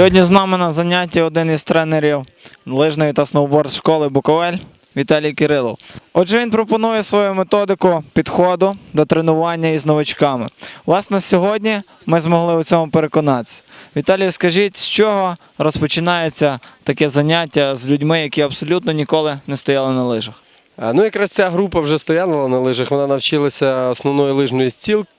Сьогодні з нами на занятті один із тренерів лижної та сноуборд школи Буковель Віталій Кирилов. Отже, він пропонує свою методику підходу до тренування із новачками. Власне, сьогодні ми змогли у цьому переконатися. Віталію, скажіть, з чого розпочинається таке заняття з людьми, які абсолютно ніколи не стояли на лижах? А, Ну, якраз ця група вже стояла на лижах. Вона навчилася основної лижної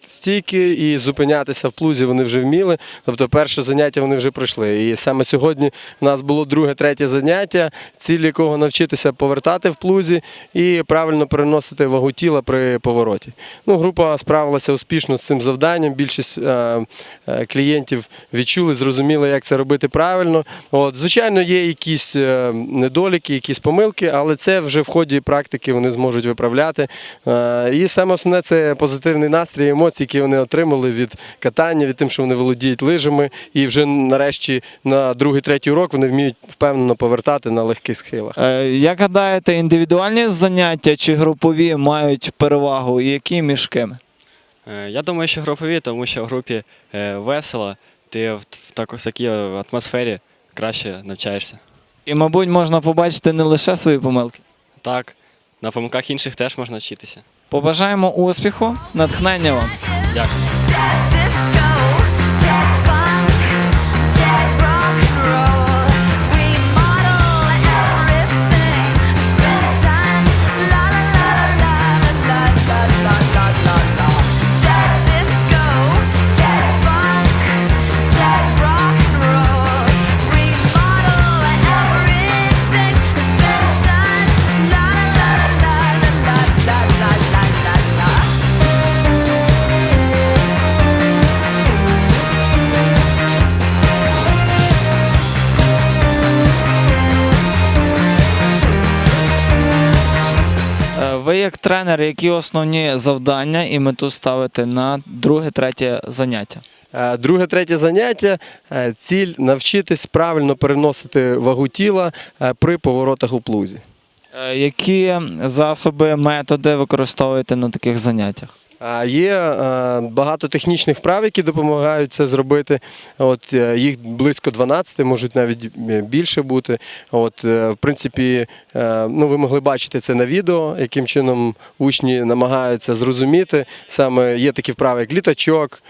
стійки і зупинятися в плузі вони вже вміли. Тобто перше заняття вони вже пройшли. І саме сьогодні у нас було друге, третє заняття, ціль якого навчитися повертати в плузі і правильно переносити вагу тіла при повороті. Ну, група справилася успішно з цим завданням. Більшість е, е, клієнтів відчули, зрозуміли, як це робити правильно. От, звичайно, є якісь е, недоліки, якісь помилки, але це вже в ході практики вони зможуть виправляти. Е, І саме основне це позитивний настрій, емоції, які вони отримали від катання, від тим, що вони володіють лижами. І вже нарешті на другий, третій урок вони вміють впевнено повертати на легких схилах. Е, Як гадаєте, індивідуальні заняття чи групові мають перевагу і які між ким? Е, Я думаю, що групові, тому що в групі весело, ти в такій атмосфері краще навчаєшся. І, мабуть, можна побачити не лише свої помилки. Так, на помилках інших теж можна вчитися. Побажаємо успіху, натхнення вам. Дякую. Ви як тренер, які основні завдання і мету ставите на друге, третє заняття? Е, Друге, третє заняття. е, Ціль навчитись правильно переносити вагу тіла е, при поворотах у плузі. Е, Які засоби, методи використовуєте на таких заняттях? Є е, багато технічних вправ, які допомагають це зробити. От, е, їх близько 12, можуть навіть е, більше бути. От, в принципі, ну, ви могли бачити це на відео, яким чином учні намагаються зрозуміти. Саме є такі вправи, як літачок,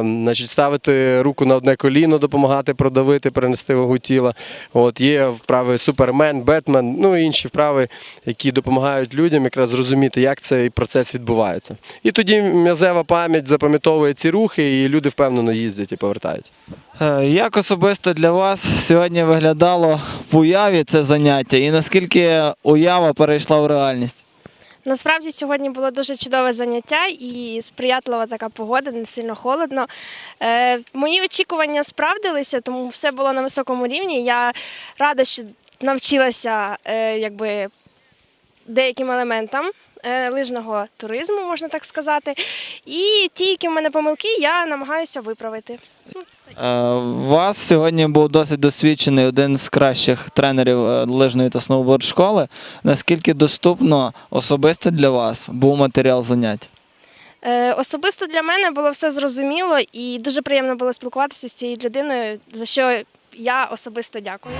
значить, ставити руку на одне коліно, допомагати продавити, перенести вагу тіла. От, є вправи Супермен, Бетмен, ну і інші вправи, які допомагають людям якраз зрозуміти, як цей процес відбувається. І тоді м'язева пам'ять запам'ятовує ці рухи, і люди впевнено їздять і повертають. Е, Як особисто для вас сьогодні виглядало в уяві це заняття і наскільки уява перейшла в реальність? Насправді сьогодні було дуже чудове заняття і сприятлива така погода, не сильно холодно. Е, мої очікування справдилися, тому все було на високому рівні. Я рада, що навчилася е, якби, деяким елементам лижного туризму, можна так сказати. І ті, які в мене помилки, я намагаюся виправити. Е, У вас сьогодні був досить досвідчений один з кращих тренерів е, лижної та сноуборд школи. Наскільки доступно особисто для вас був матеріал занять? Е, Особисто для мене було все зрозуміло і дуже приємно було спілкуватися з цією людиною, за що я особисто дякую.